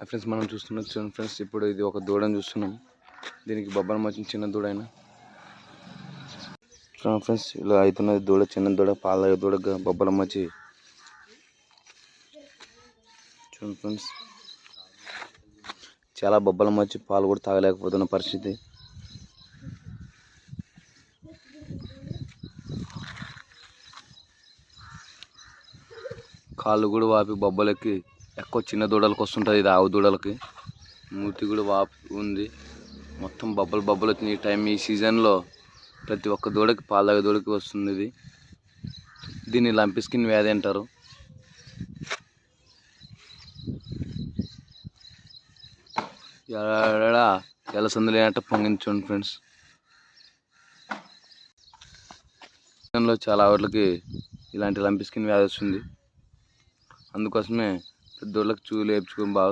ఆ ఫ్రెండ్స్ మనం చూస్తున్నాం చూడండి ఫ్రెండ్స్ ఇప్పుడు ఇది ఒక దూడని చూస్తున్నాం. దీనికి బొబ్బరం వచ్చిన చిన్న దూడ అయినా చూడండి ఫ్రెండ్స్ ఇలా అవుతున్నది దూడ చిన్న దూడ పాల దూడ బొబ్బల బొబ్బరం వచ్చి. చూడండి ఫ్రెండ్స్ చాలా బొబ్బలం వచ్చి పాలు కూడా తాగలేకపోతున్న పరిస్థితి. కాళ్ళు కూడా వాపి బొబ్బలకి ఎక్కువ చిన్న దూడలకు వస్తుంటుంది ఇది ఆవు దూడలకి. మూతి కూడా వాపు ఉంది. మొత్తం బబ్బలు బబ్బలు వచ్చింది ఈ టైం ఈ సీజన్లో ప్రతి ఒక్క దూడకి పాలు దూడకి వస్తుంది ఇది. దీన్ని లంపి స్కిన్ వ్యాధి అంటారు. ఎడ ఎలసందు లేనట్టు పొంగించండి ఫ్రెండ్స్. సీజన్లో చాలా వాటికి ఇలాంటి లంపి స్కిన్ వ్యాధి వస్తుంది. అందుకోసమే పెద్దోళ్ళకి చూలు వేయించుకొని బాగా